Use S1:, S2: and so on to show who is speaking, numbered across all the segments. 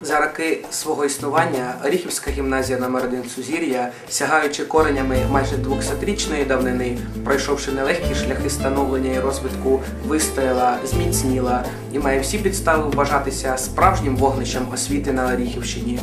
S1: За роки свого існування Оріхівська гімназія номер 1 Сузір'я, сягаючи коренями майже 200-річної давнини, пройшовши нелегкі шляхи становлення і розвитку, вистояла, зміцніла і має всі підстави вважатися справжнім вогнищем освіти на Оріхівщині.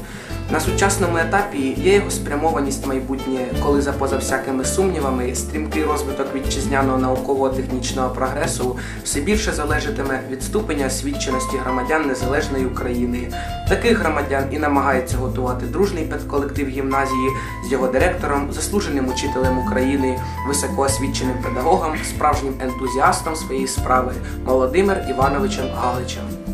S1: На сучасному етапі є його спрямованість майбутнє, коли за поза всякими сумнівами стрімкий розвиток вітчизняного науково-технічного прогресу все більше залежатиме від ступеня освіченості громадян незалежної України. Таких громадян і намагається готувати дружний педколектив гімназії з його директором, заслуженим учителем України, високоосвіченим педагогом, справжнім ентузіастом своєї справи Володимир Івановичем Галичем.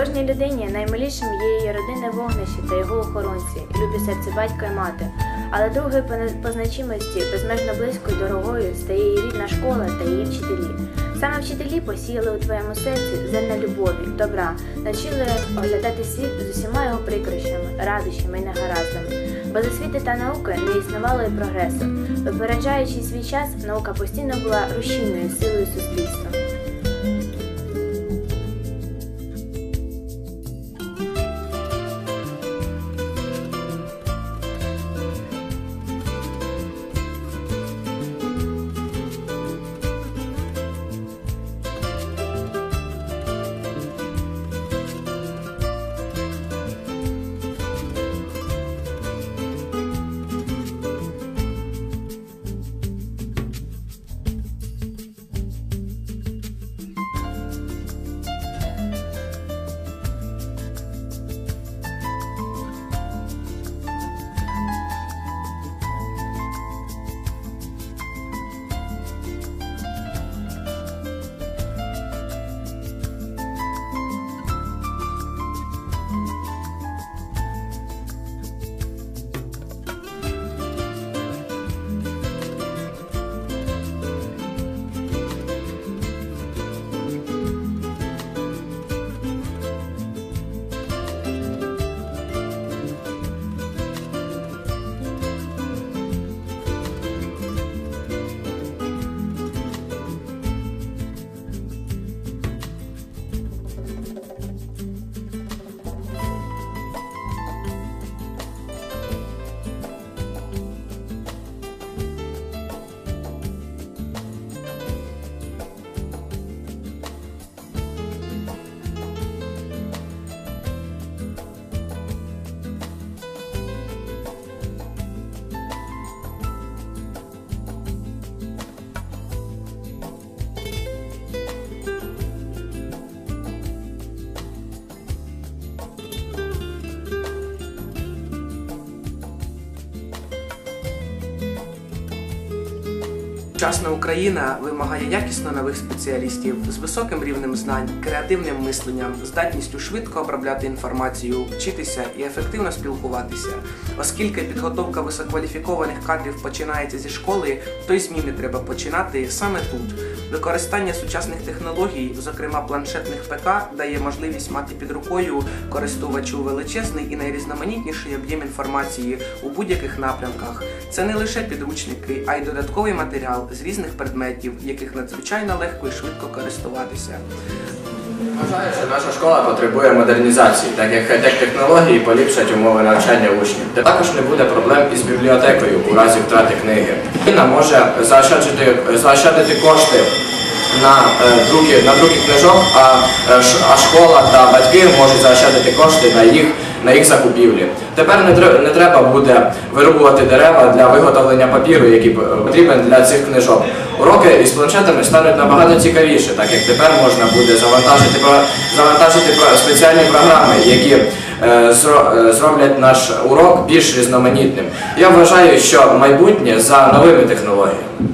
S2: Кожній людині наймилішим є її родинне вогнище та його охоронці, любі серце батька і мати. Але другою по значимості, безмежно близькою дорогою стає її рідна школа та її вчителі. Саме вчителі посіяли у твоєму серці зерна любові, добра, навчили оглядати світ з усіма його прикрощами, радощами і негараздами. Без освіти та науки не існувало і прогресу. Випереджаючи свій час, наука постійно була рушійною силою суспільства.
S1: Сучасна Україна вимагає якісно нових спеціалістів з високим рівнем знань, креативним мисленням, здатністю швидко обробляти інформацію, вчитися і ефективно спілкуватися. Оскільки підготовка висококваліфікованих кадрів починається зі школи, то й зміни треба починати саме тут. Використання сучасних технологій, зокрема планшетних ПК, дає можливість мати під рукою користувачу величезний і найрізноманітніший об'єм інформації у будь-яких напрямках. Це не лише підручники, а й додатковий матеріал з різних предметів, яких надзвичайно легко і швидко користуватися.
S3: Вважаю, що наша школа потребує модернізації, так як хай-тек технології поліпшать умови навчання учнів. Також не буде проблем із бібліотекою у разі втрати книги. Може заощаджити, заощадити кошти на е, друки, на друки книжок, а, е, а школа та батьки можуть заощадити кошти на їх, на їх закупівлі. Тепер не, тре- не треба буде вирубувати дерева для виготовлення папіру, який потрібен для цих книжок. Уроки із планшетами стануть набагато цікавіше, так як тепер можна буде завантажити, завантажити спеціальні програми, які зроблять наш урок більш різноманітним. Я вважаю, що майбутнє за новими технологіями.